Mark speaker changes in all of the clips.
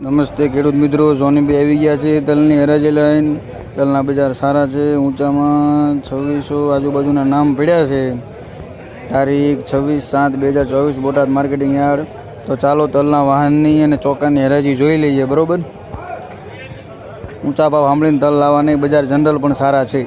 Speaker 1: નમસ્તે ખેડૂત મિત્રો, સોનીભાઈ આવી ગયા છે તલની હરાજી લાઈન. તલના બજાર સારા છે, ઊંચામાં છવ્વીસો આજુબાજુના નામ પડ્યા છે. તારીખ છવ્વીસ સાત બે હજાર ચોવીસ, બોટાદ માર્કેટિંગ યાર્ડ. તો ચાલો તલના વાહનની અને ચોકાની હરાજી જોઈ લઈએ, બરોબર? ઊંચા ભાવ સાંભળીને તલ લાવવાની બજાર જનરલ પણ સારા છે.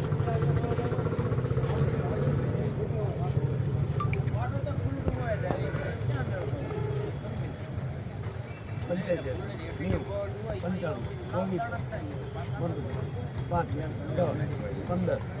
Speaker 1: ચોવીસ આવશે આ તો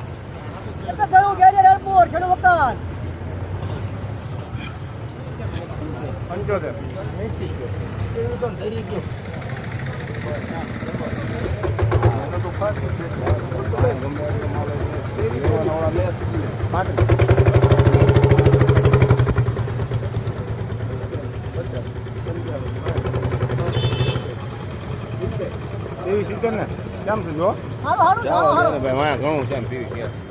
Speaker 2: કઈ એમ સારું એમ
Speaker 3: એવી સિત્તેર ને કેમ છે જો ભાઈ વાયા ઘણું છે એમ પીવી કે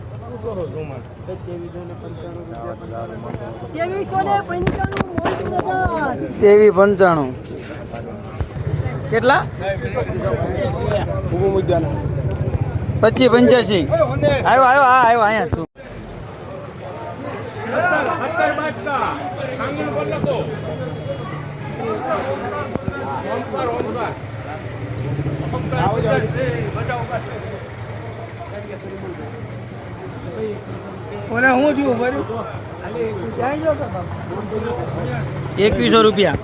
Speaker 1: તેવી પંચાણું. કેટલા? પચી પંચ્યાસી. આવ્યો આવ્યો હા આવ્યો અહીંયા તું ઓલે હું થયું ભર્યું એકવીસો રૂપિયા.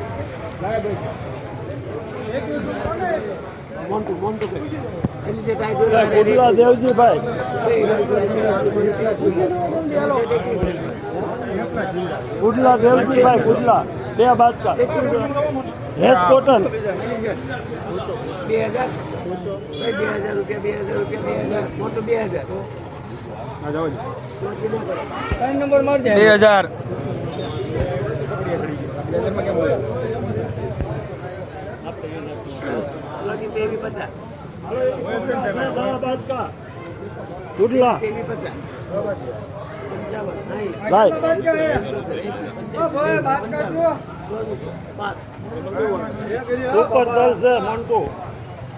Speaker 3: દેવજી ભાઈ કુટલા દેવજી ભાઈ કુટલા બે બાજકા હેસ કોટન
Speaker 1: બે હજાર.
Speaker 3: બાજકા કુટલા ભાઈ ઉપર તલ છે મોન્ટુ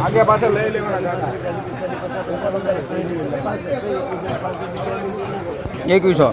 Speaker 3: આગે પાછળ લઈ લેવાના
Speaker 1: એકવીસો